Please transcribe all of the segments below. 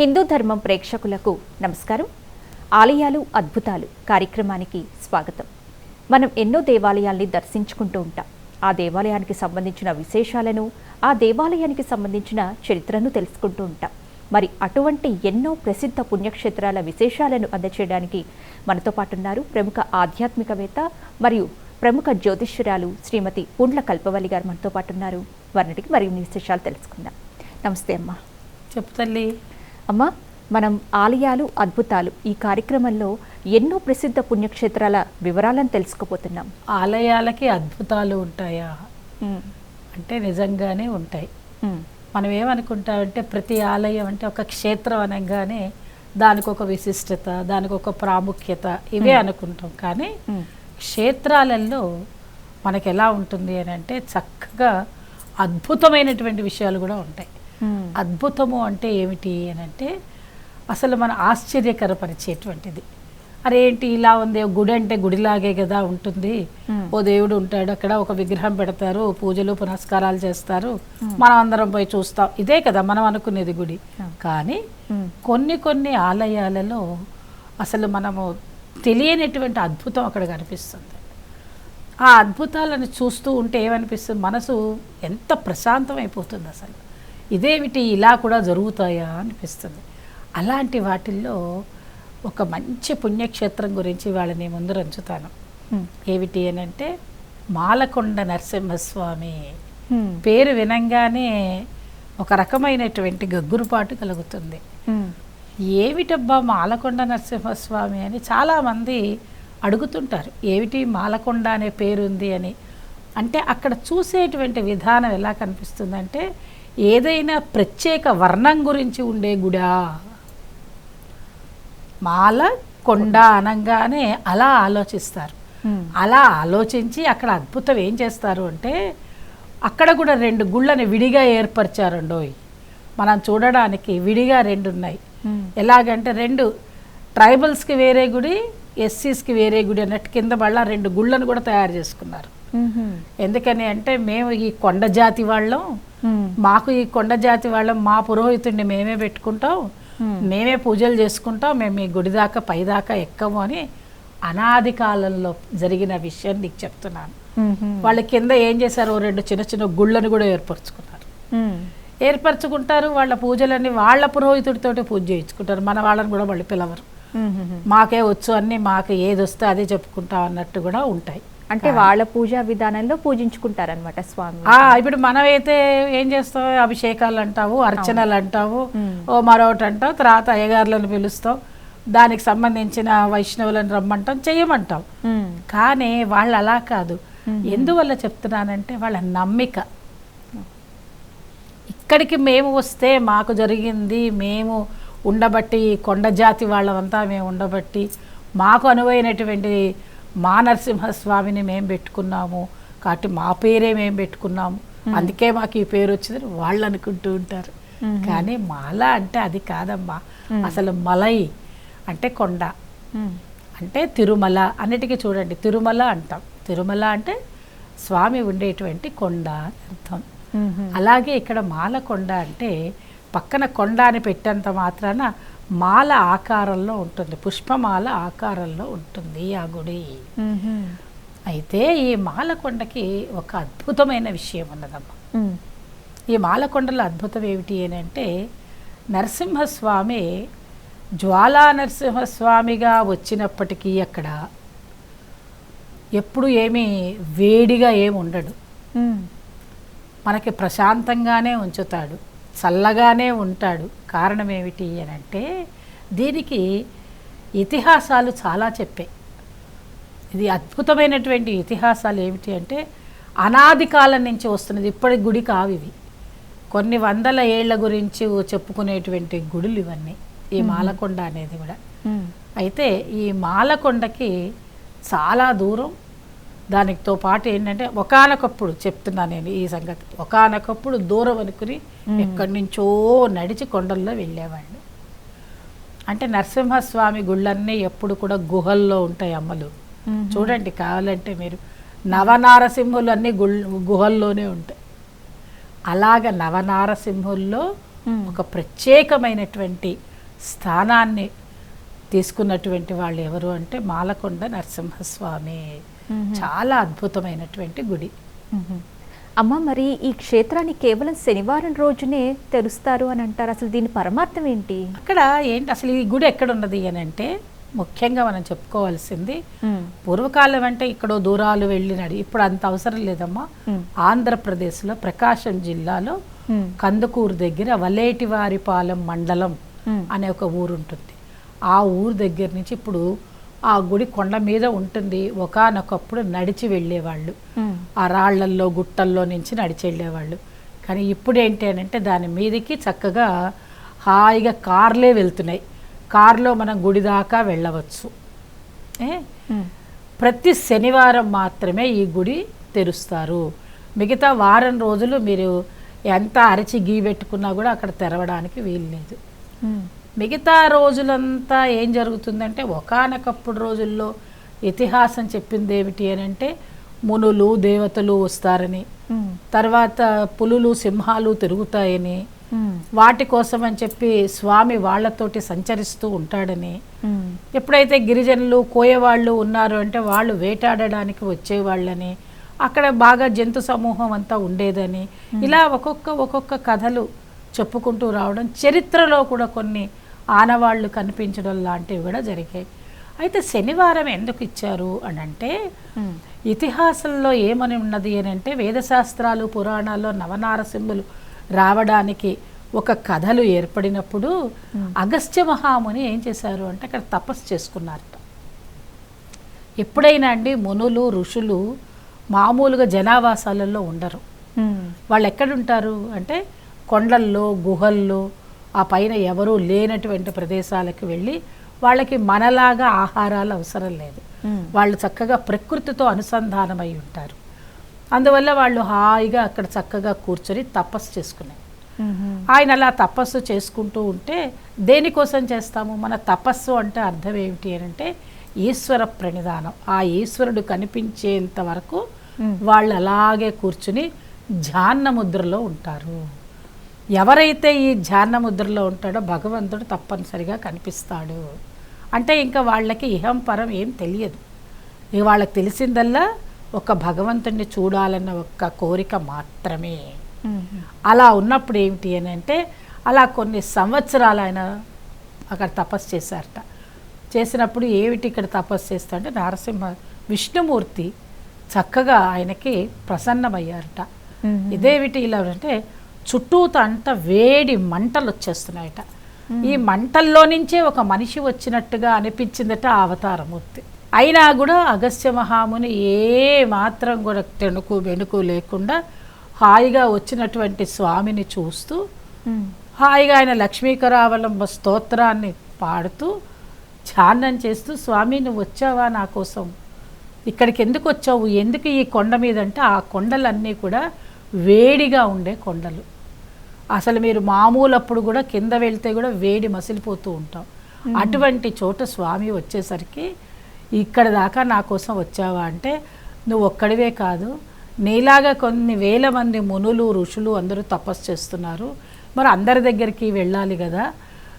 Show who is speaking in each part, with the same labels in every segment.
Speaker 1: హిందూ ధర్మం ప్రేక్షకులకు నమస్కారం. ఆలయాలు అద్భుతాలు కార్యక్రమానికి స్వాగతం. మనం ఎన్నో దేవాలయాల్ని దర్శించుకుంటూ ఉంటాం. ఆ దేవాలయానికి సంబంధించిన విశేషాలను ఆ దేవాలయానికి సంబంధించిన చరిత్రను తెలుసుకుంటూ ఉంటాం. మరి అటువంటి ఎన్నో ప్రసిద్ధ పుణ్యక్షేత్రాల విశేషాలను అందచేయడానికి మనతో పాటు ఉన్నారు ప్రముఖ ఆధ్యాత్మికవేత్త మరియు ప్రముఖ జ్యోతిష్యురాలు శ్రీమతి పుండ్ల కల్పవల్లి గారు మనతో పాటు ఉన్నారు వారిని మరిన్ని విశేషాలు తెలుసుకుందాం. నమస్తే అమ్మా.
Speaker 2: చెప్తల్లి
Speaker 1: అమ్మ మనం ఆలయాలు అద్భుతాలు ఈ కార్యక్రమంలో ఎన్నో ప్రసిద్ధ పుణ్యక్షేత్రాల వివరాలను తెలుసుకోబోతున్నాం.
Speaker 2: ఆలయాలకి అద్భుతాలు ఉంటాయా? అంటే నిజంగానే ఉంటాయి. మనం ఏమనుకుంటామంటే ప్రతి ఆలయం అంటే ఒక క్షేత్రం అనగానే దానికి ఒక విశిష్టత దానికి ఒక ప్రాముఖ్యత ఇవే అనుకుంటాం. కానీ క్షేత్రాలలో మనకి ఎలా ఉంటుంది అని అంటే చక్కగా అద్భుతమైనటువంటి విషయాలు కూడా ఉంటాయి. అద్భుతము అంటే ఏమిటి అని అంటే అసలు మన ఆశ్చర్యకరపరిచేటువంటిది. అరే ఏంటి ఇలా ఉంది గుడి అంటే గుడిలాగే కదా ఉంటుంది. ఓ దేవుడు ఉంటాడు అక్కడ ఒక విగ్రహం పెడతారు పూజలు పునస్కారాలు చేస్తారు. మనం అందరం పోయి చూస్తాం. ఇదే కదా మనం అనుకునేది గుడి. కానీ కొన్ని కొన్ని ఆలయాలలో అసలు మనము తెలియనటువంటి అద్భుతం అక్కడ కనిపిస్తుంది. ఆ అద్భుతాలను చూస్తూ ఉంటే ఏమనిపిస్తుంది? మనసు ఎంత ప్రశాంతం అయిపోతుంది అసలు. ఇదేమిటి ఇలా కూడా జరుగుతాయా అనిపిస్తుంది. అలాంటి వాటిల్లో ఒక మంచి పుణ్యక్షేత్రం గురించి వాళ్ళని ముందు రంచుతాను. ఏమిటి అని అంటే మాలకొండ నరసింహస్వామి పేరు వినంగానే ఒక రకమైనటువంటి గగ్గురుపాటు కలుగుతుంది. ఏమిటబ్బా మాలకొండ నరసింహస్వామి అని చాలామంది అడుగుతుంటారు. ఏమిటి మాలకొండ అనే పేరు ఉంది అని. అంటే అక్కడ చూసేటువంటి విధానం ఎలా కనిపిస్తుందంటే ఏదైనా ప్రత్యేక వర్ణం గురించి ఉండే గుడా. మాల కొండ అనగానే అలా ఆలోచిస్తారు. అలా ఆలోచించి అక్కడ అద్భుతం ఏం చేస్తారు అంటే అక్కడ కూడా రెండు గుళ్ళని విడిగా ఏర్పరిచారండోయ్ మనం చూడడానికి విడిగా రెండు ఉన్నాయి ఎలాగంటే రెండు ట్రైబల్స్కి వేరే గుడి ఎస్సీస్కి వేరే గుడి అన్నట్టు కింద మళ్ళా రెండు గుళ్ళను కూడా తయారు చేసుకున్నారు. ఎందుకని అంటే మేము ఈ కొండ జాతి వాళ్ళం మాకు ఈ కొండ జాతి వాళ్ళం మా పురోహితుడిని మేమే పెట్టుకుంటాం
Speaker 1: Hmm.
Speaker 2: మేమే పూజలు చేసుకుంటాం మేము ఈ గుడి దాకా పైదాకా ఎక్కము అని అనాది కాలంలో జరిగిన విషయం నీకు చెప్తున్నాను.
Speaker 1: ఉమ్,
Speaker 2: వాళ్ళ కింద ఏం చేశారు ఓ రెండు చిన్న చిన్న గుళ్ళను కూడా ఏర్పరచుకున్నారు ఏర్పరచుకుంటారు వాళ్ళ పూజలన్నీ వాళ్ళ పురోహితుడితోటి పూజ చేయించుకుంటారు మన వాళ్ళని కూడా వాళ్ళు పిలవరు. మాకే వచ్చు అన్ని మాకు ఏది వస్తే అదే చెప్పుకుంటాం అన్నట్టు కూడా ఉంటాయి.
Speaker 1: అంటే వాళ్ళ పూజా విధానంలో పూజించుకుంటారనమాట స్వామి.
Speaker 2: ఆ ఇప్పుడు మనమైతే ఏం చేస్తాం? అభిషేకాలు అంటావు అర్చనలు అంటావు మరొకటి అంటావు తర్వాత అయ్యగారులను పిలుస్తాం దానికి సంబంధించిన వైష్ణవులను రమ్మంటాం చెయ్యమంటాం.
Speaker 1: ఉమ్,
Speaker 2: కానీ వాళ్ళు అలా కాదు. ఎందువల్ల చెప్తున్నానంటే వాళ్ళ నమ్మిక. ఇక్కడికి మేము వస్తే మాకు జరిగింది మేము ఉండబట్టి కొండ జాతి వాళ్ళమంతా మేము ఉండబట్టి మాకు అనువైనటువంటి మా నరసింహస్వామిని మేము పెట్టుకున్నాము. కాబట్టి మా పేరే మేము పెట్టుకున్నాము. అందుకే మాకు ఈ పేరు వచ్చిందని వాళ్ళు అనుకుంటూ ఉంటారు. కానీ మాల అంటే అది కాదమ్మా. అసలు మలై అంటే కొండ. అంటే తిరుమల అన్నిటికీ చూడండి. తిరుమల అంటాం. తిరుమల అంటే స్వామి ఉండేటువంటి కొండ అని అర్థం. అలాగే ఇక్కడ మాల కొండ అంటే పక్కన కొండ అని పెట్టేంత మాత్రాన మాల ఆకారంలో ఉంటుంది పుష్పమాల ఆకారంలో ఉంటుంది ఆ గుడి. అయితే ఈ మాలకొండకి ఒక అద్భుతమైన విషయం ఉన్నదమ్మా
Speaker 1: మ్మ్.
Speaker 2: ఈ మాలకొండల అద్భుతం ఏమిటి అని అంటే నరసింహస్వామి జ్వాలా నరసింహస్వామిగా వచ్చినప్పటికీ అక్కడ ఎప్పుడు ఏమీ వేడిగా ఏమి ఉండడు. మనకి ప్రశాంతంగానే ఉంచుతాడు చల్లగానే ఉంటాడు. కారణం ఏమిటి అని అంటే దీనికి ఇతిహాసాలు చాలా చెప్పాయి ఇది అద్భుతమైనటువంటి ఇతిహాసాలు ఏమిటి అంటే అనాది కాలం నుంచి వస్తున్నది ఇప్పటి గుడి కావు ఇవి. కొన్ని వందల ఏళ్ళ గురించి చెప్పుకునేటువంటి గుడులు ఇవన్నీ ఈ మాలకొండ అనేది కూడా. అయితే ఈ మాలకొండకి చాలా దూరం దానితో పాటు ఏంటంటే ఒకానొకప్పుడు చెప్తున్నా నేను ఈ సంగతి ఒకానొకప్పుడు దూరం అనుకుని ఎక్కడి నుంచో నడిచి కొండల్లో వెళ్ళేవాళ్ళు అంటే నరసింహస్వామి గుళ్ళన్నీ ఎప్పుడు కూడా గుహల్లో ఉంటాయి అమ్మలు
Speaker 1: మ్మ్.
Speaker 2: చూడండి కావాలంటే మీరు నవనారసింహులు అన్నీ గుహల్లోనే ఉంటాయి అలాగ నవనారసింహుల్లో. ఒక ప్రత్యేకమైనటువంటి స్థానాన్ని తీసుకున్నటువంటి వాళ్ళు ఎవరు అంటే మాలకొండ నరసింహస్వామి. చాలా అద్భుతమైనటువంటి గుడి
Speaker 1: మ్మ్. అమ్మ మరి ఈ క్షేత్రాన్ని కేవలం శనివారం రోజునే తెరుస్తారు అని అంటారు అసలు దీని పరమార్థం ఏంటి
Speaker 2: అక్కడ ఏంటి అసలు ఈ గుడి ఎక్కడ ఉన్నది అని అంటే ముఖ్యంగా మనం చెప్పుకోవాల్సింది. పూర్వకాలం అంటే ఇక్కడో దూరాలు వెళ్ళినాడు ఇప్పుడు అంత అవసరం లేదమ్మా
Speaker 1: మ్మ్.
Speaker 2: ఆంధ్రప్రదేశ్లో ప్రకాశం జిల్లాలో. కందుకూరు దగ్గర వలేటివారిపాలెం మండలం. అనే ఒక ఊరు ఉంటుంది ఆ ఊరు దగ్గర నుంచి ఇప్పుడు ఆ గుడి కొండ మీద ఉంటుంది. ఒకానొకప్పుడు నడిచి వెళ్ళేవాళ్ళు. ఆ రాళ్ళల్లో గుట్టల్లో నుంచి నడిచి వెళ్ళేవాళ్ళు. కానీ ఇప్పుడు ఏంటి అని అంటే దాని మీదకి చక్కగా హాయిగా కార్లే వెళ్తున్నాయి. కార్లో మనం గుడి దాకా వెళ్ళవచ్చు. ప్రతి శనివారం మాత్రమే ఈ గుడి తెరుస్తారు. మిగతా వారం రోజులు మీరు ఎంత అరచి గీ పెట్టుకున్నా కూడా అక్కడ తెరవడానికి వీలు లేదు. మిగతా రోజులంతా ఏం జరుగుతుందంటే ఒకానొకప్పుడు రోజుల్లో ఇతిహాసం చెప్పింది ఏమిటి అని అంటే మునులు దేవతలు వస్తారని. తర్వాత పులులు సింహాలు తిరుగుతాయని. వాటి కోసం అని చెప్పి స్వామి వాళ్ళతోటి సంచరిస్తూ ఉంటాడని. ఎప్పుడైతే గిరిజనులు కోయవాళ్ళు ఉన్నారు అంటే వాళ్ళు వేటాడడానికి వచ్చేవాళ్ళని అక్కడ బాగా జంతు సమూహం అంతా ఉండేదని ఇలా ఒక్కొక్క ఒక్కొక్క కథలు చెప్పుకుంటూ రావడం చరిత్రలో కూడా కొన్ని ఆనవాళ్ళు కనిపించడం లాంటివి కూడా జరిగాయి అయితే శనివారం ఎందుకు ఇచ్చారు అని అంటే. ఇతిహాసంలో ఏమని ఉన్నది అని అంటే వేదశాస్త్రాలు పురాణాల్లో నవనారసింహులు రావడానికి ఒక కథలు ఏర్పడినప్పుడు అగస్త్య మహాముని ఏం చేశారు అంటే అక్కడ తపస్సు చేసుకున్నారట ఎప్పుడైనా అండి మునులు ఋషులు మామూలుగా జనావాసాలలో ఉండరు. వాళ్ళు ఎక్కడుంటారు అంటే కొండల్లో గుహల్లో ఆ పైన ఎవరూ లేనటువంటి ప్రదేశాలకు వెళ్ళి వాళ్ళకి మనలాగా ఆహారాలు అవసరం లేదు. వాళ్ళు చక్కగా ప్రకృతితో అనుసంధానమై ఉంటారు అందువల్ల వాళ్ళు హాయిగా అక్కడ చక్కగా కూర్చొని తపస్సు చేసుకున్నారు. ఆయన అలా తపస్సు చేసుకుంటూ ఉంటే దేనికోసం చేస్తాము మన తపస్సు అంటే అర్థం ఏమిటి అని అంటే ఈశ్వర ప్రణిధానం ఆ ఈశ్వరుడు కనిపించేంత వరకు. వాళ్ళు అలాగే కూర్చుని ధ్యాన ముద్రలో ఉంటారు ఎవరైతే ఈ ధ్యాన ముద్రలో ఉంటాడో భగవంతుడు తప్పనిసరిగా కనిపిస్తాడు. అంటే ఇంకా వాళ్ళకి ఇహం పరం ఏం తెలియదు. ఇక వాళ్ళకి తెలిసిందల్లా ఒక భగవంతుడిని చూడాలన్న ఒక్క కోరిక మాత్రమే. అలా ఉన్నప్పుడు ఏమిటి అని అంటే అలా కొన్ని సంవత్సరాలు ఆయన అక్కడ తపస్సు చేశారట. చేసినప్పుడు ఏమిటి ఇక్కడ తపస్సు చేస్తా అంటే నరసింహ విష్ణుమూర్తి చక్కగా ఆయనకి ప్రసన్నమయ్యారట. ఇదేమిటి ఇలా అంటే చుట్టూత అంట వేడి మంటలు వచ్చేస్తున్నాయట ఈ మంటల్లో నుంచే ఒక మనిషి వచ్చినట్టుగా అనిపించిందట ఆ అవతారమూర్తి. అయినా కూడా అగస్త్య మహాముని ఏ మాత్రం కూడా తెణుకు వెనుకు లేకుండా హాయిగా వచ్చినటువంటి స్వామిని చూస్తూ. హాయిగా ఆయన లక్ష్మీకరావలంబ స్తోత్రాన్ని పాడుతూ ధ్యానం చేస్తూ స్వామి నువ్వు వచ్చావా నా కోసం? ఇక్కడికి ఎందుకు వచ్చావు ఎందుకు ఈ కొండ మీద అంటే ఆ కొండలన్నీ కూడా వేడిగా ఉండే కొండలు. అసలు మీరు మామూలు అప్పుడు కూడా కింద వెళ్తే కూడా వేడి మసిలిపోతూ ఉంటాం. అటువంటి చోట స్వామి వచ్చేసరికి ఇక్కడ దాకా నా కోసం వచ్చావా? అంటే నువ్వు ఒక్కడివే కాదు. నీలాగా కొన్ని వేల మంది మునులు ఋషులు అందరూ తపస్సు చేస్తున్నారు. మరి అందరి దగ్గరికి వెళ్ళాలి కదా.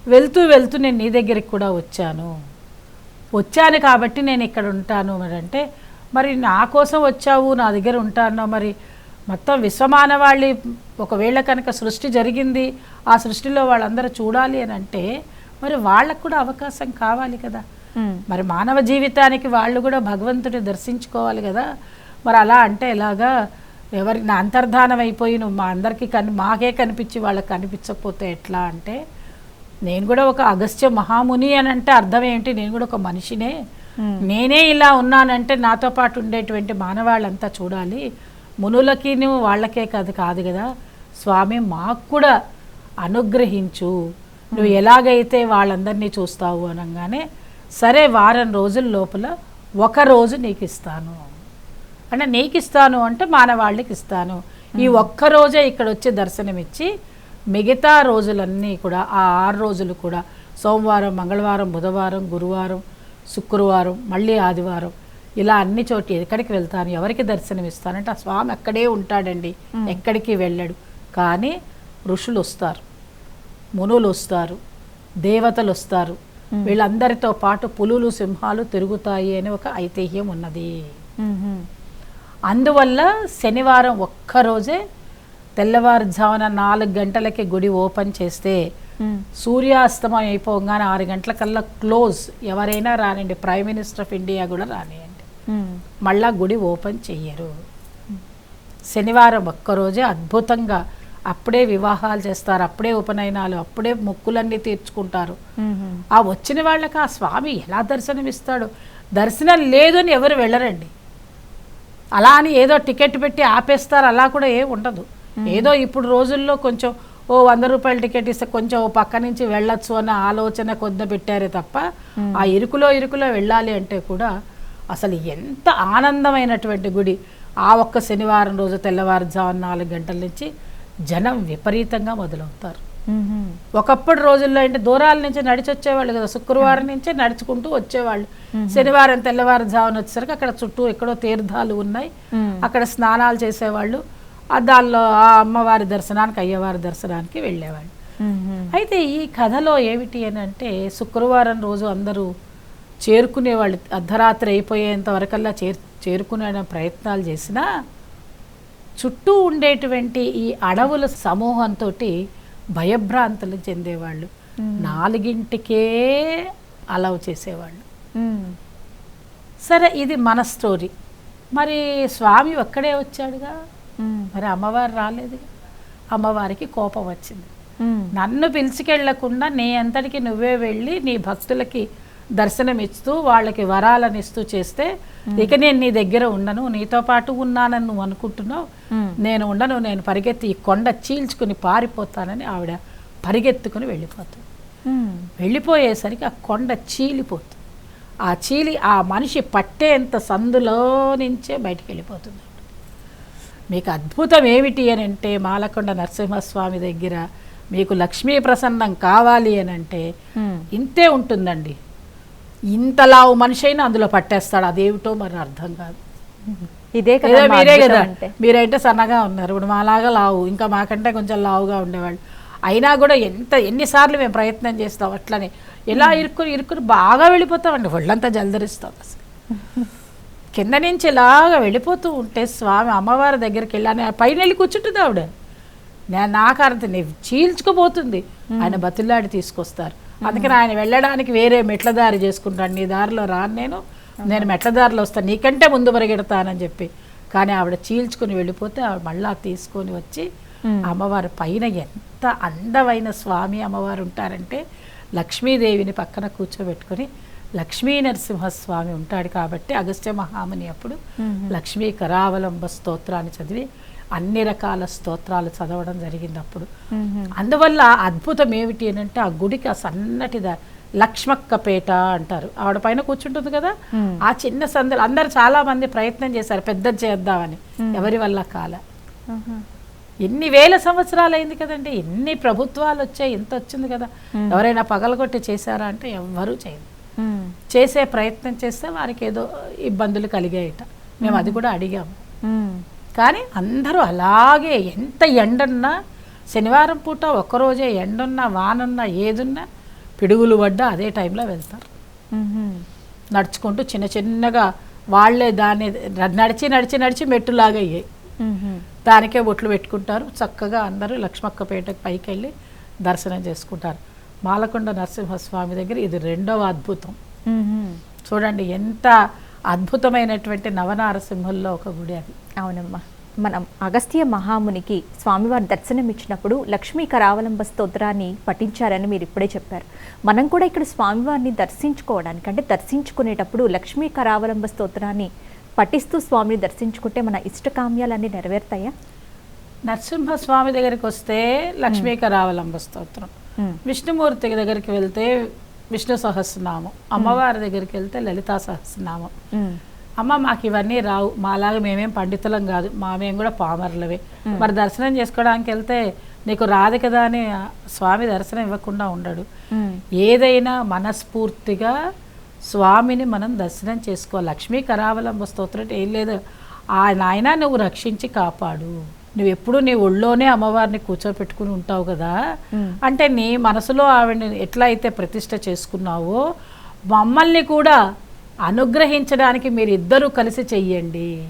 Speaker 2: వెళ్తూ వెళ్తూ నేను నీ దగ్గరికి కూడా వచ్చాను. వచ్చాను కాబట్టి నేను ఇక్కడ ఉంటాను. మరి అంటే మరి నా కోసం వచ్చావు? నా దగ్గర ఉంటాను. మరి మొత్తం విశ్వమానవాళి ఒకవేళ కనుక సృష్టి జరిగింది ఆ సృష్టిలో వాళ్ళందరూ చూడాలి అని అంటే మరి వాళ్ళకు కూడా అవకాశం కావాలి కదా. మరి మానవ జీవితానికి వాళ్ళు కూడా భగవంతుడిని దర్శించుకోవాలి కదా. మరి అలా అంటే ఎలాగా? ఎవరి నా అంతర్ధానం అయిపోయి నువ్వు మా అందరికీ కని మాకే కనిపించి వాళ్ళకి కనిపించకపోతే ఎట్లా అంటే నేను కూడా ఒక అగస్త్య మహాముని అని అంటే అర్థం ఏంటి? నేను కూడా ఒక మనిషినే. నేనే ఇలా ఉన్నానంటే నాతో పాటు ఉండేటువంటి మానవాళ్ళంతా చూడాలి. మునులకి నువ్వు వాళ్ళకే కాదు కాదు కదా. స్వామి మాకు కూడా అనుగ్రహించు. నువ్వు ఎలాగైతే వాళ్ళందరినీ చూస్తావు అనగానే సరే వారం రోజుల లోపల ఒక రోజు నీకు ఇస్తాను అంటే నీకు ఇస్తాను అంటే మానవాళ్ళకి ఇస్తాను ఈ ఒక్క రోజే ఇక్కడ వచ్చి దర్శనమిచ్చి మిగతా రోజులన్నీ కూడా ఆ ఆరు రోజులు కూడా సోమవారం మంగళవారం బుధవారం గురువారం శుక్రవారం మళ్ళీ ఆదివారం ఇలా అన్ని చోటి ఎక్కడికి వెళ్తాను ఎవరికి దర్శనం ఇస్తానంటే ఆ స్వామి అక్కడే ఉంటాడండి ఎక్కడికి వెళ్ళాడు కానీ ఋషులు వస్తారు మునులు వస్తారు దేవతలు వస్తారు వీళ్ళందరితో పాటు పులులు సింహాలు తిరుగుతాయి అని ఒక ఐతిహ్యం ఉన్నది. అందువల్ల శనివారం ఒక్కరోజే తెల్లవారుజామున నాలుగు గంటలకి గుడి ఓపెన్ చేస్తే. సూర్యాస్తమయం అయిపోగానే ఆరు గంటలకల్లా క్లోజ్ ఎవరైనా రానండి ప్రైమ్ మినిస్టర్ ఆఫ్ ఇండియా కూడా రానియండి. మళ్ళా గుడి ఓపెన్ చెయ్యరు. శనివారం ఒక్కరోజే అద్భుతంగా అప్పుడే వివాహాలు చేస్తారు అప్పుడే ఉపనయనాలు అప్పుడే మొక్కులన్నీ తీర్చుకుంటారు. ఆ వచ్చిన వాళ్ళకి ఆ స్వామి ఎలా దర్శనం ఇస్తాడు దర్శనం లేదు అని ఎవరు వెళ్ళరండి. అలా అని ఏదో టికెట్ పెట్టి ఆపేస్తారు అలా కూడా ఏ ఉండదు. ఏదో ఇప్పుడు రోజుల్లో కొంచెం ఓ వంద రూపాయల టికెట్ ఇస్తే కొంచెం ఓ పక్క నుంచి వెళ్ళొచ్చు అన్న ఆలోచన కొద్ది పెట్టారే తప్ప ఆ ఇరుకులో ఇరుకులో వెళ్ళాలి అంటే కూడా అసలు ఎంత ఆనందమైనటువంటి గుడి. ఆ ఒక్క శనివారం రోజు తెల్లవారుజామున నాలుగు గంటల నుంచి జనం విపరీతంగా మొదలవుతారు. ఒకప్పుడు రోజుల్లో అంటే దూరాల నుంచి నడిచి వచ్చేవాళ్ళు కదా శుక్రవారం నుంచే నడుచుకుంటూ వచ్చేవాళ్ళు. శనివారం తెల్లవారుజామున వచ్చేసరికి అక్కడ చుట్టూ ఎక్కడో తీర్థాలు ఉన్నాయి. అక్కడ స్నానాలు చేసేవాళ్ళు. ఆ దానిలో ఆ అమ్మవారి దర్శనానికి అయ్యవారి దర్శనానికి వెళ్ళేవాళ్ళు. అయితే ఈ కథలో ఏమిటి అని అంటే శుక్రవారం రోజు అందరూ చేరుకునేవాళ్ళు అర్ధరాత్రి అయిపోయేంత వరకల్లా చేరు చేరుకునే ప్రయత్నాలు చేసినా చుట్టూ ఉండేటువంటి ఈ అడవుల సమూహంతో భయభ్రాంతులు చెందేవాళ్ళు. నాలుగింటికే అలవ్ చేసేవాళ్ళు. సరే ఇది మన స్టోరీ. మరి స్వామి ఒక్కడే వచ్చాడుగా. మరి అమ్మవారు రాలేదు. అమ్మవారికి కోపం వచ్చింది. నన్ను పిలిచికెళ్ళకుండా నీ అంతటికి నువ్వే వెళ్ళి నీ భక్తులకి దర్శనం ఇస్తూ వాళ్ళకి వరాలను ఇస్తూ చేస్తే ఇక నేను నీ దగ్గర ఉండను నీతో పాటు ఉన్నానని నువ్వు అనుకుంటున్నావు. నేను ఉండను నేను పరిగెత్తి ఈ కొండ చీల్చుకుని పారిపోతానని ఆవిడ పరిగెత్తుకుని వెళ్ళిపోతుంది. వెళ్ళిపోయేసరికి ఆ కొండ చీలిపోతుంది ఆ చీలి ఆ మనిషి పట్టేంత సందులో నుంచే బయటికి వెళ్ళిపోతుంది మీకు అద్భుతం ఏమిటి అని అంటే మాలకొండ నరసింహస్వామి దగ్గర మీకు లక్ష్మీ ప్రసన్నం కావాలి అని అంటే. ఇంతే ఉంటుందండి ఇంతలావు మనిషి అయినా అందులో పట్టేస్తాడు. అదేమిటో మరి అర్థం కాదు.
Speaker 1: ఇదే కదా
Speaker 2: మీరే కదా.
Speaker 1: అంటే.
Speaker 2: మీరైతే సన్నగా ఉన్నారు. ఇప్పుడు మాలాగా లావు. ఇంకా మాకంటే కొంచెం లావుగా ఉండేవాళ్ళు. అయినా కూడా ఎంత ఎన్నిసార్లు మేము ప్రయత్నం చేస్తాం అట్లనే. ఎలా ఇరుక్కుని ఇరుక్కుని బాగా వెళ్ళిపోతామండి. ఒళ్ళంతా జలదరిస్తాం అసలు. కింద నుంచి ఇలాగా వెళ్ళిపోతూ ఉంటే స్వామి అమ్మవారి దగ్గరికి వెళ్ళాను పైన వెళ్ళి కూర్చుంటుంది ఆవిడ. నేను నాకు అర్థం చీల్చుకుపోతుంది. ఆయన బతిలాడి తీసుకొస్తారు. అందుకని ఆయన వెళ్ళడానికి వేరే మెట్ల దారి చేసుకుంటాడు నీ దారిలో రాను నేను నేను మెట్ల దారిలో వస్తాను నీకంటే ముందు పరిగెడతానని చెప్పి కానీ ఆవిడ చీల్చుకుని వెళ్ళిపోతే ఆవిడ మళ్ళా తీసుకొని వచ్చి
Speaker 1: మ్మ్.
Speaker 2: అమ్మవారి పైన ఎంత అందమైన స్వామి అమ్మవారు ఉంటారంటే లక్ష్మీదేవిని పక్కన కూర్చోబెట్టుకొని లక్ష్మీ నరసింహస్వామి ఉంటాడు కాబట్టి అగస్త్య మహాముని అప్పుడు. లక్ష్మీ కరావలంబ స్తోత్రాన్ని చదివి అన్ని రకాల స్తోత్రాలు చదవడం జరిగింది అప్పుడు. అందువల్ల అద్భుతం ఏమిటి అని అంటే ఆ గుడికి ఆ సన్నటి దా లక్ష్మక్కపేట అంటారు. ఆవిడ పైన కూర్చుంటుంది కదా. ఆ చిన్న సందులు అందరు చాలా మంది ప్రయత్నం చేశారు పెద్దది చేద్దామని. ఎవరి వల్ల కాల. ఎన్ని వేల సంవత్సరాలు అయింది కదండి? ఎన్ని ప్రభుత్వాలు వచ్చాయి ఎంత వచ్చింది కదా? ఎవరైనా పగలగొట్టి చేశారా అంటే ఎవ్వరూ
Speaker 1: మ్మ్.
Speaker 2: చేసే ప్రయత్నం చేస్తే వారికి ఏదో ఇబ్బందులు కలిగాయట. మేము అది కూడా అడిగాము. కానీ అందరూ అలాగే ఎంత ఎండున్నా శనివారం పూట ఒక్కరోజే ఎండున్నా వానున్నా ఏదున్నా పిడుగులు పడ్డా అదే టైంలో వెళ్తారు. నడుచుకుంటూ చిన్న చిన్నగా వాళ్ళే దాన్ని నడిచి నడిచి నడిచి మెట్టులాగా అయ్యాయి. దానికే బొట్లు పెట్టుకుంటారు చక్కగా అందరూ లక్ష్మక్కపేటకు పైకి వెళ్ళి దర్శనం చేసుకుంటారు మాలకొండ నరసింహస్వామి దగ్గర ఇది రెండవ అద్భుతం. చూడండి ఎంత అద్భుతమైనటువంటి నవనారసింహుల్లో ఒక గుడి అది
Speaker 1: అవునమ్మా. మనం అగస్త్య మహామునికి స్వామివారి దర్శనం ఇచ్చినప్పుడు లక్ష్మీ కరావలంబ స్తోత్రాన్ని పఠించారని మీరు ఇప్పుడే చెప్పారు. మనం కూడా ఇక్కడ స్వామివారిని దర్శించుకోవడానికి అంటే దర్శించుకునేటప్పుడు లక్ష్మీ కరావలంబ స్తోత్రాన్ని పఠిస్తూ స్వామిని దర్శించుకుంటే మన ఇష్టకామ్యాలన్నీ నెరవేరుతాయా?
Speaker 2: నరసింహస్వామి దగ్గరికి వస్తే లక్ష్మీకరావలంబ స్తోత్రం.
Speaker 1: మ్మ్.
Speaker 2: విష్ణుమూర్తి దగ్గరికి వెళ్తే విష్ణు సహస్రనామం. అమ్మవారి దగ్గరికి వెళ్తే లలితా సహస్రనామం. అమ్మ మాకు ఇవన్నీ రావు. మాలాగా మేమేం పండితులం కాదు. మా మేము కూడా పామరులవే. మరి దర్శనం చేసుకోవడానికి వెళ్తే నీకు రాదు కదా అని స్వామి దర్శనం ఇవ్వకుండా ఉండడు. ఏదైనా మనస్ఫూర్తిగా స్వామిని మనం దర్శనం చేసుకోవాలి. లక్ష్మీ కరావలంబ స్తోత్రం అంటే ఏం లేదు. ఆ నాయన నువ్వు రక్షించి కాపాడు. నువ్వు ఎప్పుడు నీ ఒళ్ళోనే అమ్మవారిని కూర్చోపెట్టుకుని ఉంటావు కదా. అంటే నీ మనసులో ఆవిడని ఎట్లా అయితే ప్రతిష్ట చేసుకున్నావో మమ్మల్ని కూడా అనుగ్రహించడానికి మీరు ఇద్దరూ కలిసి చెయ్యండి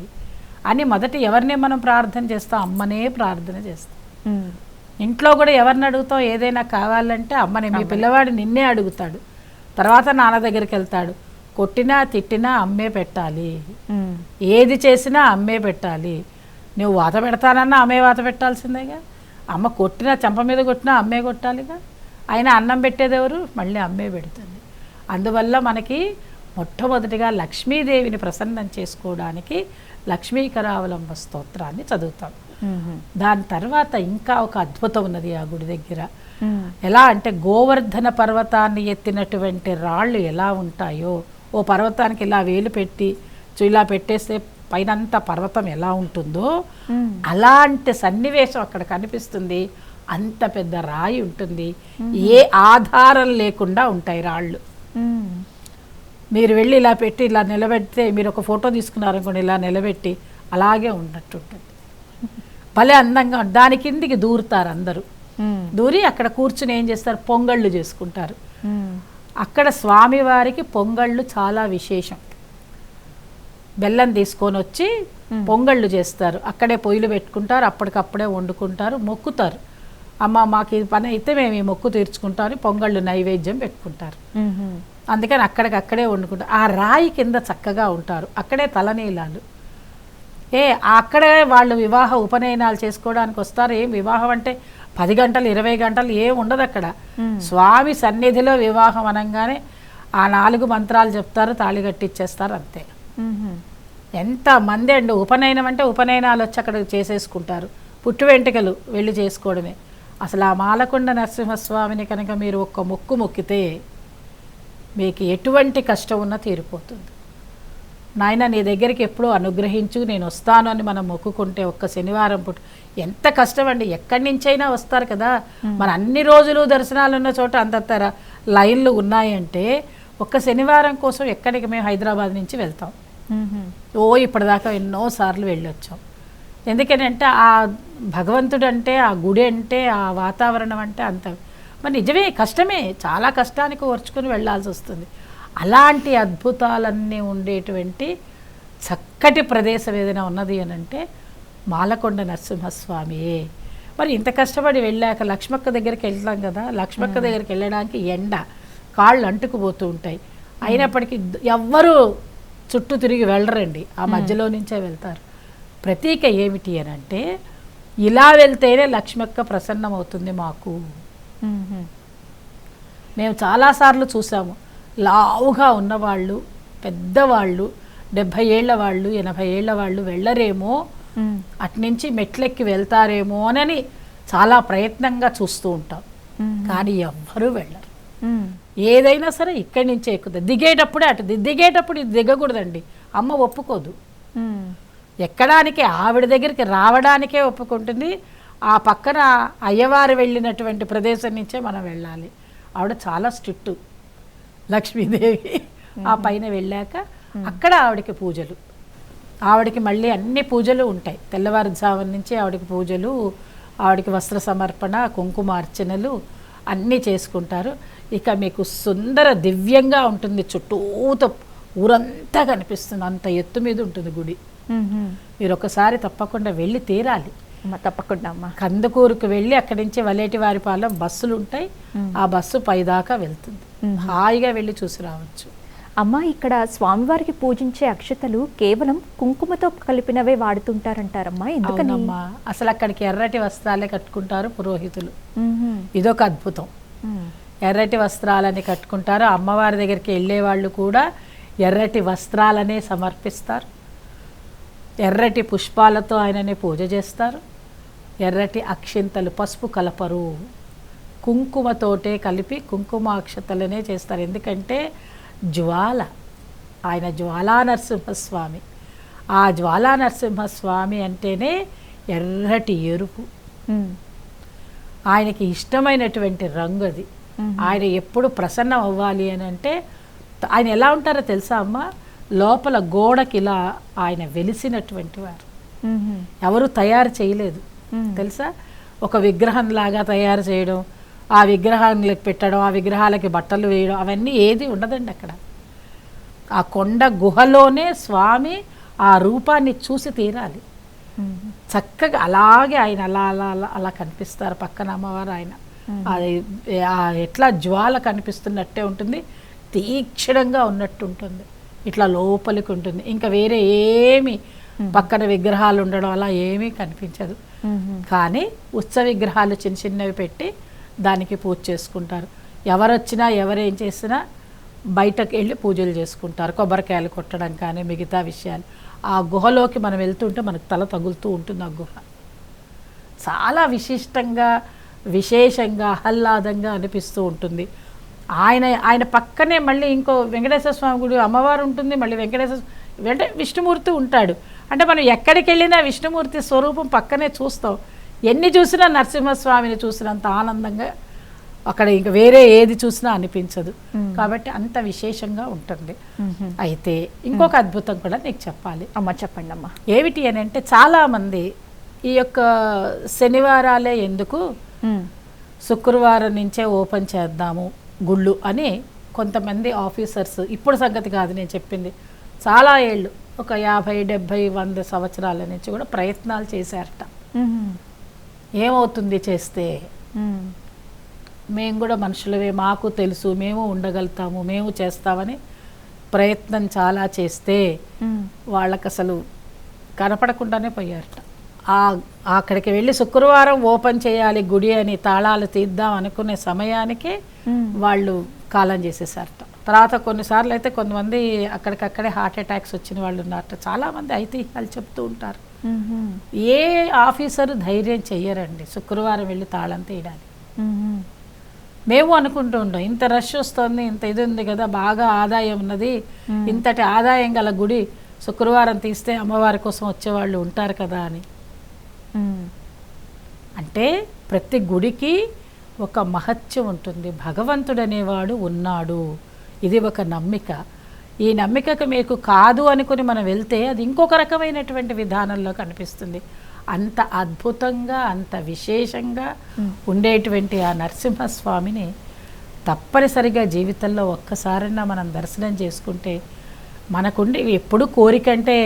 Speaker 2: అని మొదట ఎవరిని మనం ప్రార్థన చేస్తాం? అమ్మనే ప్రార్థన చేస్తాం. ఇంట్లో కూడా ఎవరిని అడుగుతాం ఏదైనా కావాలంటే అమ్మని. మీ పిల్లవాడు నిన్నే అడుగుతాడు. తర్వాత నాన్న దగ్గరికి వెళ్తాడు. కొట్టినా తిట్టినా అమ్మే పెట్టాలి. ఏది చేసినా అమ్మే పెట్టాలి. నువ్వు వాత పెడతానన్నా అమ్మే వాత పెట్టాల్సిందేగా? అమ్మ కొట్టినా చెంప మీద కొట్టినా అమ్మే కొట్టాలిగా? అయినా అన్నం పెట్టేది ఎవరు? మళ్ళీ అమ్మే పెడుతుంది. అందువల్ల మనకి మొట్టమొదటిగా లక్ష్మీదేవిని ప్రసన్నం చేసుకోవడానికి లక్ష్మీకరావలంబ స్తోత్రాన్ని చదువుతాం. దాని తర్వాత ఇంకా ఒక అద్భుతం ఉన్నది ఆ గుడి దగ్గర. ఎలా అంటే గోవర్ధన పర్వతాన్ని ఎత్తినటువంటి రాళ్ళు ఎలా ఉంటాయో ఓ పర్వతానికి ఇలా వేలు పెట్టి ఇలా పెట్టేస్తే పైనంతా పర్వతం ఎలా ఉంటుందో అలాంటి సన్నివేశం అక్కడ కనిపిస్తుంది. అంత పెద్ద రాయి ఉంటుంది. ఏ ఆధారం లేకుండా ఉంటాయి రాళ్ళు. మీరు వెళ్ళి ఇలా పెట్టి ఇలా నిలబెడితే మీరు ఒక ఫోటో తీసుకున్నారనుకోండి ఇలా నిలబెట్టి అలాగే ఉన్నట్టు ఉంటుంది భలే అందంగా దాని కిందికి దూరుతారు అందరూ. దూరి అక్కడ కూర్చుని ఏం చేస్తారు? పొంగళ్ళు చేసుకుంటారు. అక్కడ స్వామివారికి పొంగళ్ళు చాలా విశేషం. బెల్లం తీసుకొని వచ్చి పొంగళ్ళు చేస్తారు. అక్కడే పొయ్యిలు పెట్టుకుంటారు అప్పటికప్పుడే వండుకుంటారు మొక్కుతారు. అమ్మ మాకు ఈ పని అయితే మేము ఈ మొక్కు తీర్చుకుంటామని పొంగళ్ళు నైవేద్యం పెట్టుకుంటారు. అందుకని అక్కడికక్కడే వండుకుంటారు ఆ రాయి కింద చక్కగా ఉంటారు. అక్కడే తలనీలాలు. ఏ అక్కడే వాళ్ళు వివాహ ఉపనయనాలు చేసుకోవడానికి వస్తారు. ఏం వివాహం అంటే పది గంటలు ఇరవై గంటలు ఏం ఉండదు అక్కడ. స్వామి సన్నిధిలో వివాహం అనగానే ఆ నాలుగు మంత్రాలు చెప్తారు తాళి కట్టిచ్చేస్తారు అంతే. ఎంత మంది అండి. ఉపనయనం అంటే ఉపనయనాలు వచ్చి అక్కడ చేసేసుకుంటారు. పుట్టు వెంట్రుకలు వెళ్ళి చేసుకోవడమే. అసలు ఆ మాలకొండ నరసింహస్వామిని కనుక మీరు ఒక్క మొక్కు మొక్కితే మీకు ఎటువంటి కష్టం ఉన్నా తీరిపోతుంది. నాయన నీ దగ్గరికి ఎప్పుడూ అనుగ్రహించు నేను వస్తాను అని మనం మొక్కుకుంటే ఒక్క శనివారం పుట్టు ఎంత కష్టం అండి ఎక్కడి నుంచైనా వస్తారు కదా. మన అన్ని రోజులు దర్శనాలు ఉన్న చోట అంతత్తర లైన్లు ఉన్నాయంటే ఒక్క శనివారం కోసం ఎక్కడికి మేము హైదరాబాద్ నుంచి వెళ్తాం. ఓ ఇప్పటిదాకా ఎన్నోసార్లు వెళ్ళొచ్చాం. ఎందుకనంటే ఆ భగవంతుడు అంటే ఆ గుడి అంటే ఆ వాతావరణం అంటే అంత మరి నిజమే కష్టమే. చాలా కష్టానికి ఓర్చుకుని వెళ్ళాల్సి వస్తుంది. అలాంటి అద్భుతాలన్నీ ఉండేటువంటి చక్కటి ప్రదేశం ఏదైనా ఉన్నది అని అంటే మాలకొండ నరసింహస్వామియే. మరి ఇంత కష్టపడి వెళ్ళాక లక్ష్మక్క దగ్గరికి వెళ్తాం కదా లక్ష్మక్క దగ్గరికి వెళ్ళడానికి ఎండ కాళ్ళు అంటుకుపోతూ ఉంటాయి. అయినప్పటికీ ఎవ్వరూ చుట్టూ తిరిగి వెళ్ళరండి. ఆ మధ్యలో నుంచే వెళ్తారు. ప్రతీక ఏమిటి అని అంటే ఇలా వెళ్తేనే లక్ష్మక్క ప్రసన్నమవుతుంది మాకు. మేము. చాలాసార్లు చూసాము. లావుగా ఉన్నవాళ్ళు పెద్దవాళ్ళు డెబ్భై ఏళ్ళ వాళ్ళు ఎనభై ఏళ్ళ వాళ్ళు వెళ్ళరేమో అట్నుంచి మెట్లెక్కి వెళ్తారేమో అని చాలా ప్రయత్నంగా చూస్తూ ఉంటాం. కానీ ఎవ్వరూ వెళ్ళరు. ఏదైనా సరే ఇక్కడి నుంచే ఎక్కుతుంది దిగేటప్పుడే అటు దిగేటప్పుడు ఇది దిగకూడదండి. అమ్మ ఒప్పుకోదు. ఎక్కడానికి ఆవిడ దగ్గరికి రావడానికే ఒప్పుకుంటుంది. ఆ పక్కన అయ్యవారు వెళ్ళినటువంటి ప్రదేశం నుంచే మనం వెళ్ళాలి. ఆవిడ చాలా స్ట్రిక్ట్. లక్ష్మీదేవి ఆ పైన వెళ్ళాక అక్కడ ఆవిడకి పూజలు. ఆవిడకి మళ్ళీ అన్ని పూజలు ఉంటాయి. తెల్లవారుజామున నుంచి ఆవిడకి పూజలు ఆవిడకి వస్త్ర సమర్పణ కుంకుమార్చనలు అన్నీ చేసుకుంటారు. ఇక మీకు సుందర దివ్యంగా ఉంటుంది. చుట్టూతో ఊరంతా కనిపిస్తుంది. అంత ఎత్తు మీద ఉంటుంది గుడి. మీరు ఒకసారి తప్పకుండా వెళ్ళి తీరాలి.
Speaker 1: అమ్మ తప్పకుండా అమ్మా.
Speaker 2: కందుకూరుకు వెళ్ళి అక్కడి నుంచి వలేటివారిపాలెం బస్సులు ఉంటాయి. ఆ బస్సు పైదాకా వెళ్తుంది. హాయిగా వెళ్ళి చూసి రావచ్చు
Speaker 1: అమ్మ ఇక్కడ స్వామివారికి పూజించే అక్షతలు కేవలం కుంకుమతో కలిపినవే వాడుతుంటారంటారమ్మా ఎందుకని?
Speaker 2: అవునమ్మా అసలు అక్కడికి ఎర్రటి వస్త్రాలే కట్టుకుంటారు పురోహితులు. ఇదొక అద్భుతం. ఎర్రటి వస్త్రాలని కట్టుకుంటారు. అమ్మవారి దగ్గరికి వెళ్ళే వాళ్ళు కూడా ఎర్రటి వస్త్రాలనే సమర్పిస్తారు. ఎర్రటి పుష్పాలతో ఆయనని పూజ చేస్తారు. ఎర్రటి అక్షింతలు పసుపు కలపరు. కుంకుమతోటే కలిపి కుంకుమ అక్షతలనే చేస్తారు. ఎందుకంటే జ్వాల ఆయన జ్వాలా నరసింహస్వామి ఆ జ్వాలా నరసింహస్వామి అంటేనే ఎర్రటి ఎరుపు. ఆయనకి ఇష్టమైనటువంటి రంగు అది. ఆయన ఎప్పుడు ప్రసన్నం అవ్వాలి అని అంటే ఆయన ఎలా ఉంటారో తెలుసా అమ్మ? లోపల గోడకి ఇలా ఆయన వెలిసినటువంటి వారు. ఎవరు తయారు చేయలేదు. తెలుసా? ఒక విగ్రహం లాగా తయారు చేయడం ఆ విగ్రహాలకు పెట్టడం ఆ విగ్రహాలకి బట్టలు వేయడం అవన్నీ ఏది ఉండదండి అక్కడ. ఆ కొండ గుహలోనే స్వామి ఆ రూపాన్ని చూసి తీరాలి. చక్కగా అలాగే ఆయన అలా అలా అలా అలా కనిపిస్తారు పక్కన అమ్మవారు ఆయన. ఎట్లా జ్వాల కనిపిస్తున్నట్టే ఉంటుంది తీక్షణంగా ఉన్నట్టు ఉంటుంది ఇట్లా లోపలికి ఉంటుంది. ఇంకా వేరే ఏమి పక్కన విగ్రహాలు ఉండడం అలా ఏమీ కనిపించదు. కానీ ఉత్సవ విగ్రహాలు చిన్న చిన్నవి పెట్టి దానికి పూజ చేసుకుంటారు. ఎవరొచ్చినా ఎవరేం చేసినా బయటకు వెళ్ళి పూజలు చేసుకుంటారు. కొబ్బరికాయలు కొట్టడం కానీ మిగతా విషయాలు. ఆ గుహలోకి మనం వెళ్తుంటే మనకు తల తగులుతూ ఉంటుంది ఆ గుహ. చాలా విశిష్టంగా విశేషంగా ఆహ్లాదంగా అనిపిస్తూ ఉంటుంది. ఆయన ఆయన పక్కనే మళ్ళీ ఇంకో వెంకటేశ్వర స్వామి గుడి అమ్మవారు ఉంటుంది. మళ్ళీ వెంకటేశ్వర వెంట విష్ణుమూర్తి ఉంటాడు. అంటే మనం ఎక్కడికి వెళ్ళినా విష్ణుమూర్తి స్వరూపం పక్కనే చూస్తాం. ఎన్ని చూసినా నరసింహస్వామిని చూసినంత ఆనందంగా అక్కడ ఇంకా వేరే ఏది చూసినా అనిపించదు. కాబట్టి అంత విశేషంగా ఉంటుంది. అయితే ఇంకొక అద్భుతం కూడా నీకు చెప్పాలి.
Speaker 1: అమ్మ చెప్పండి అమ్మా
Speaker 2: ఏమిటి అని అంటే చాలామంది ఈ యొక్క శనివారాలే ఎందుకు. శుక్రవారం నుంచే ఓపెన్ చేద్దాము గుళ్ళు అని కొంతమంది ఆఫీసర్స్ ఇప్పుడు సంగతి కాదు నేను చెప్పింది చాలా ఏళ్ళు ఒక యాభై డెబ్భై వంద సంవత్సరాల నుంచి కూడా ప్రయత్నాలు చేశారట. ఏమవుతుంది చేస్తే
Speaker 1: మ్మ్.
Speaker 2: కూడా మనుషులవే మాకు తెలుసు మేము ఉండగలుగుతాము మేము చేస్తామని ప్రయత్నం చాలా చేస్తే. వాళ్ళకి అసలు కనపడకుండానే పోయారట ఆ అక్కడికి వెళ్ళి శుక్రవారం ఓపెన్ చేయాలి గుడి అని తాళాలు తీద్దాం అనుకునే సమయానికే. వాళ్ళు కాలం చేసేసారట తర్వాత కొన్నిసార్లు అయితే కొంతమంది అక్కడికక్కడే హార్ట్ అటాక్స్ వచ్చిన వాళ్ళు ఉన్నారట. చాలామంది ఐతిహ్యాలు చెప్తూ ఉంటారు. ఏ ఆఫీసరు ధైర్యం చెయ్యరండి. శుక్రవారం వెళ్ళి తాళం తీయడానికి.
Speaker 1: మ్మ్.
Speaker 2: అనుకుంటూ ఉంటాం ఇంత రష్ వస్తుంది ఇంత ఇది ఉంది కదా బాగా ఆదాయం ఉన్నది ఇంతటి ఆదాయం గల గుడి శుక్రవారం తీస్తే అమ్మవారి కోసం వచ్చేవాళ్ళు ఉంటారు కదా అని. అంటే ప్రతి గుడికి ఒక మహత్యం ఉంటుంది. భగవంతుడు అనేవాడు ఉన్నాడు. ఇది ఒక నమ్మిక. ఈ నమ్మికకు మీకు కాదు అనుకుని మనం వెళ్తే అది ఇంకొక రకమైనటువంటి విధానంలో కనిపిస్తుంది. అంత అద్భుతంగా అంత విశేషంగా ఉండేటువంటి ఆ నరసింహస్వామిని తప్పనిసరిగా జీవితంలో ఒక్కసారైనా మనం దర్శనం చేసుకుంటే మనకుండి ఎప్పుడు కోరిక అంటే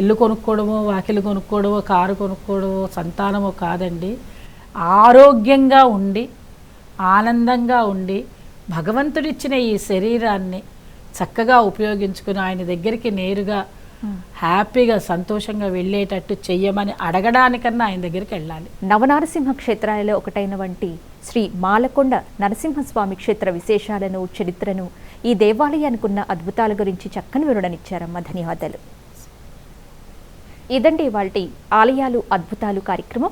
Speaker 2: ఇల్లు కొనుక్కోవడమో వాకిలు కొనుక్కోవడమో కారు కొనుక్కోవడమో సంతానమో కాదండి. ఆరోగ్యంగా ఉండి ఆనందంగా ఉండి భగవంతుడిచ్చిన ఈ శరీరాన్ని చక్కగా ఉపయోగించుకుని ఆయన దగ్గరికి నేరుగా హ్యాపీగా సంతోషంగా వెళ్ళేటట్టు చెయ్యమని అడగడానికన్నా ఆయన దగ్గరికి వెళ్ళాలి.
Speaker 1: నవనారసింహ క్షేత్రాలలో ఒకటైన వంటి శ్రీ మాలకొండ నరసింహస్వామి క్షేత్ర విశేషాలను చరిత్రను ఈ దేవాలయానికి ఉన్న అద్భుతాల గురించి చక్కని వివరణనిచ్చారమ్మ. ధన్యవాదాలు. ఇదండి వాటి ఆలయాలు అద్భుతాలు కార్యక్రమం.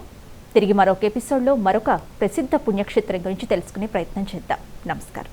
Speaker 1: తిరిగి మరొక ఎపిసోడ్లో మరొక ప్రసిద్ధ పుణ్యక్షేత్రం గురించి తెలుసుకునే ప్రయత్నం చేద్దాం. నమస్కారం.